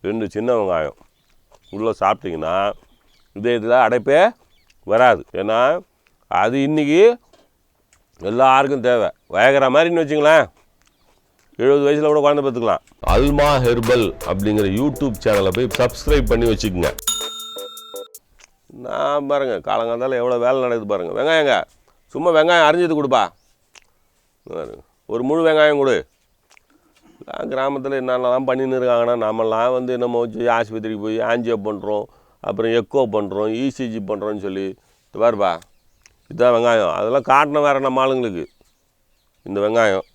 ரெண்டு சின்ன வெங்காயம். உள்ளே சாப்பிட்டிங்கன்னா இதயத்தில் அடைப்பே வராது. ஏன்னா அது இன்றைக்கி எல்லாருக்கும் தேவை. வேகிற மாதிரின்னு வச்சுங்களேன். எழுபது வயசில் கூட குழந்தை பார்த்துக்கலாம் அல்மா ஹெர்பல் அப்படிங்கிற யூடியூப் சேனலை போய் சப்ஸ்கிரைப் பண்ணி வச்சுக்கோங்க. நான் பாருங்க காலங்காலத்தால் எவ்வளோ வேலை நடக்குது பாருங்கள் வெங்காயங்க. சும்மா வெங்காயம் அரிஞ்சது கொடுப்பா. ஒரு முழு வெங்காயம் கொடு. கிராமத்தில் என்னென்னலாம் பண்ணின்னு இருக்காங்கன்னா நம்மலாம் வந்து என்னமோ வச்சு ஆஸ்பத்திரிக்கு போய் ஆஞ்சியோ பண்ணுறோம் அப்புறம் எக்கோ பண்ணுறோம் இசிஜி பண்ணுறோன்னு சொல்லி இது பாருப்பா இதுதான் வெங்காயம். அதெல்லாம் காட்டணும் வேறு நம்ம ஆளுங்களுக்கு. இந்த வெங்காயம்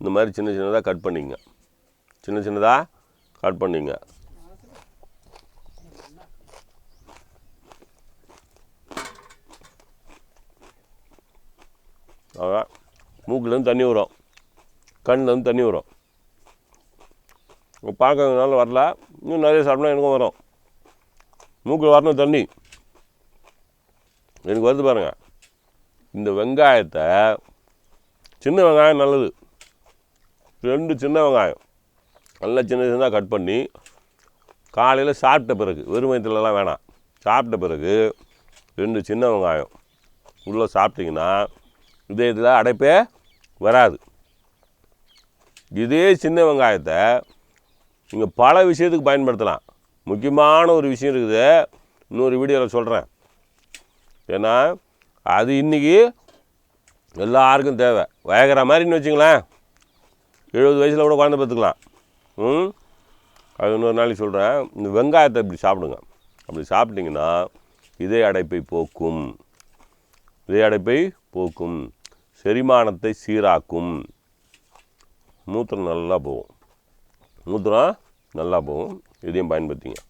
இந்த மாதிரி சின்ன சின்னதாக கட் பண்ணிங்க. சின்ன சின்னதாக கட் பண்ணிங்க. அதான் மூக்குலேருந்து தண்ணி வரும். கண்ணிலேருந்து தண்ணி வரும். பார்க்கறதுனால வரல. இன்னும் நிறைய சாப்பிட்டா எனக்கும் வரும். மூக்கில் வரணும் தண்ணி. எனக்கு வருது பாருங்கள் இந்த வெங்காயத்தை சின்ன வெங்காயம் நல்லது. ரெண்டு சின்ன வெங்காயம். நல்லா சின்ன சின்னதாக கட் பண்ணி காலையில் சாப்பிட்ட பிறகு வெறும் வயிற்றுலலாம் வேணாம். சாப்பிட்ட பிறகு ரெண்டு சின்ன வெங்காயம். உள்ளே சாப்பிட்டிங்கன்னா இதயத்தில் அடைப்பே வராது. இதே சின்ன வெங்காயத்தை நீங்கள் பல விஷயத்துக்கு பயன்படுத்தலாம். முக்கியமான ஒரு விஷயம் இருக்குது. இன்னொரு வீடியோவில் சொல்கிறேன் ஏன்னா அது இன்றைக்கி எல்லாருக்கும் தேவை. வேகிற மாதிரின்னு வச்சுங்களேன். எழுபது வயசில் கூட குழந்தை பார்த்துக்கலாம் ம்? அது இன்னொரு நாளைக்கு சொல்கிறேன் இந்த வெங்காயத்தை இப்படி சாப்பிடுங்க. அப்படி சாப்பிட்டிங்கன்னா இதய அடைப்பை போக்கும். இதய அடைப்பை போக்கும். செரிமானத்தை சீராக்கும். மூத்திரம் நல்லா போகும். மூத்திரம் நல்லா போகும். இதையும் பயன்படுத்திங்க.